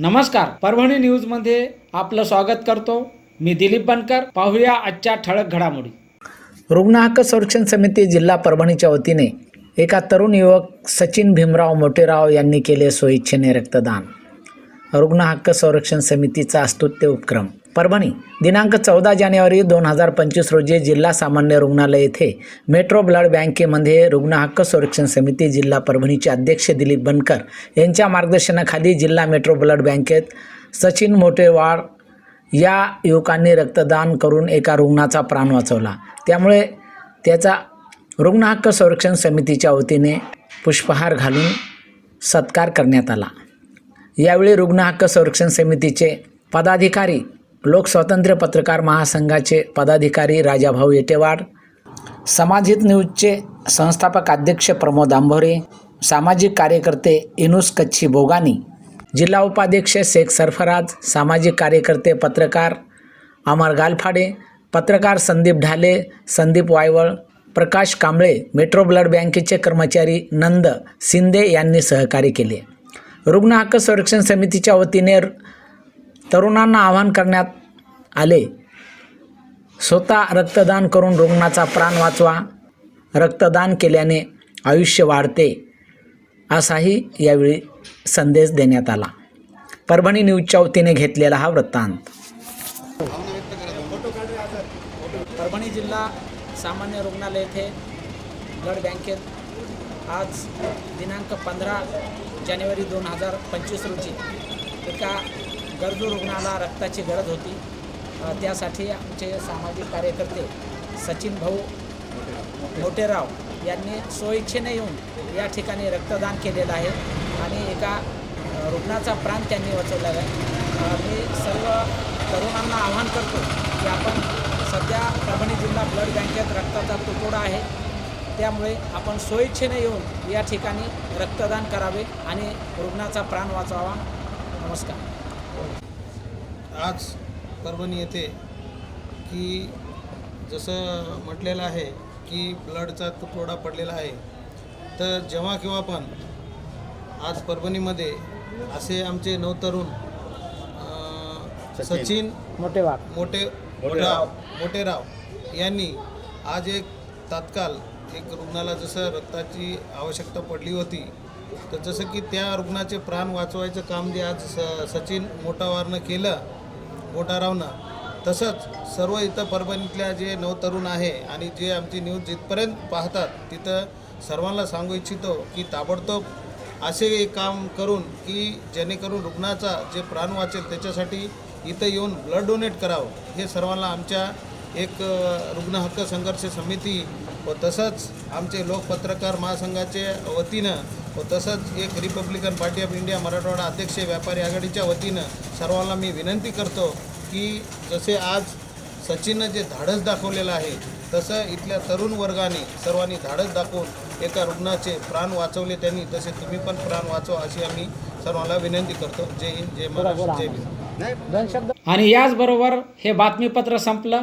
नमस्कार परभणी न्यूजमध्ये आपलं स्वागत करतो. मी दिलीप बनकर पाहूया आजच्या ठळक घडामोडी. रुग्ण हक्क संरक्षण समिती जिल्हा परभणीच्या वतीने एका तरुण युवक सचिन भीमराव मोटेराव यांनी केले स्वइच्छेने रक्तदान. रुग्ण हक्क संरक्षण समितीचा स्तुत्य उपक्रम. परभणी. दिनांक चौदा जानेवारी दोन हजार पंचवीस रोजी जिल्हा सामान्य रुग्णालय येथे मेट्रो ब्लड बँकेमध्ये रुग्ण हक्क संरक्षण समिती जिल्हा परभणीचे अध्यक्ष दिलीप बनकर यांच्या मार्गदर्शनाखाली जिल्हा मेट्रो ब्लड बँकेत सचिन मोटेवाड या युवकांनी रक्तदान करून एका रुग्णाचा प्राण वाचवला. त्यामुळे त्याचा रुग्ण हक्क संरक्षण समितीच्या वतीने पुष्पहार घालून सत्कार करण्यात आला. यावेळी रुग्ण हक्क संरक्षण समितीचे पदाधिकारी लोकस्वातंत्र्य पत्रकार महासंघाचे पदाधिकारी राजाभाऊ येटेवाड समाजहित न्यूजचे संस्थापक अध्यक्ष प्रमोद आंभोरे सामाजिक कार्यकर्ते इनुस कच्छी बोगानी जिल्हा उपाध्यक्ष शेख सरफराज सामाजिक कार्यकर्ते पत्रकार अमर गालफाडे पत्रकार संदीप ढाले संदीप वायवळ प्रकाश कांबळे मेट्रो ब्लड बँकेचे कर्मचारी नंद शिंदे यांनी सहकार्य केले. रुग्ण हक्क संरक्षण समितीच्या वतीने तरुणांना आवाहन करण्यात आले. स्वतः रक्तदान करून रुग्णाचा प्राण वाचवा. रक्तदान केल्याने आयुष्य वाढते असाही यावेळी संदेश देण्यात आला. परभणी न्यूजच्या वतीने घेतलेला हा वृत्तांत. परभणी जिल्हा सामान्य रुग्णालय येथे ब्लड बँकेत आज दिनांक पंधरा जानेवारी दोन हजार पंचवीस रोजी एका गरजू रुग्णाला रक्ताची गरज होती. त्यासाठी आमचे सामाजिक कार्यकर्ते सचिन भाऊ मोटेराव यांनी स्वइच्छेने येऊन या ठिकाणी रक्तदान केलेलं आहे आणि एका रुग्णाचा प्राण त्यांनी वाचवलेला आहे. मी सर्व तरुणांना आवाहन करतो की आपण सध्या परभणी जिल्हा ब्लड बँकेत रक्ताचा तुटवडा आहे. त्यामुळे आपण स्वइच्छेने येऊन या ठिकाणी रक्तदान करावे आणि रुग्णाचा प्राण वाचवावा. नमस्कार. आज परभणी येथे की जसं म्हटलेलं आहे की ब्लडचा तुटवडा पडलेला आहे तर जेव्हा केव्हा पण आज परभणीमध्ये असे आमचे नवतरुण सचिन. मोठे मोठे मोठेराव मोठेराव यांनी आज एक तात्काळ एक रुग्णाला जसं रक्ताची आवश्यकता पडली होती तर जसं की त्या रुग्णाचे प्राण वाचवायचं काम जे आज स सचिन मोठावारनं केलं बोटारावनं. तसंच सर्व इथं परभणीतल्या जे नवतरुण आहे आणि जे आमची न्यूज जिथपर्यंत पाहतात तिथं सर्वांना सांगू इच्छितो की ताबडतोब असे एक काम करून की जेणेकरून रुग्णाचा जे प्राण वाचेल त्याच्यासाठी इथं येऊन ब्लड डोनेट करावं. हे सर्वांना आमच्या एक रुग्णहक्क रुग्ण हक्क संघर्ष समिती व तसंच आमचे लोकपत्रकार महासंघाचे वतीनं व तसंच एक Republican party of India Marathwada अध्यक्ष व्यापारी आघाडीच्या वतीनं सर्वांना मी विनंती करतो की जसे आज सचिननं जे धाडस दाखवलेलं आहे तसं इथल्या तरुण वर्गाने सर्वांनी धाडस दाखवून एका रुग्णाचे प्राण वाचवले त्यांनी तसे तुम्ही पण प्राण वाचवा अशी आम्ही सर्वांना विनंती करतो. जय हिंद जय महाराष्ट्र जय शब्द आणि याचबरोबर हे बातमीपत्र संपलं.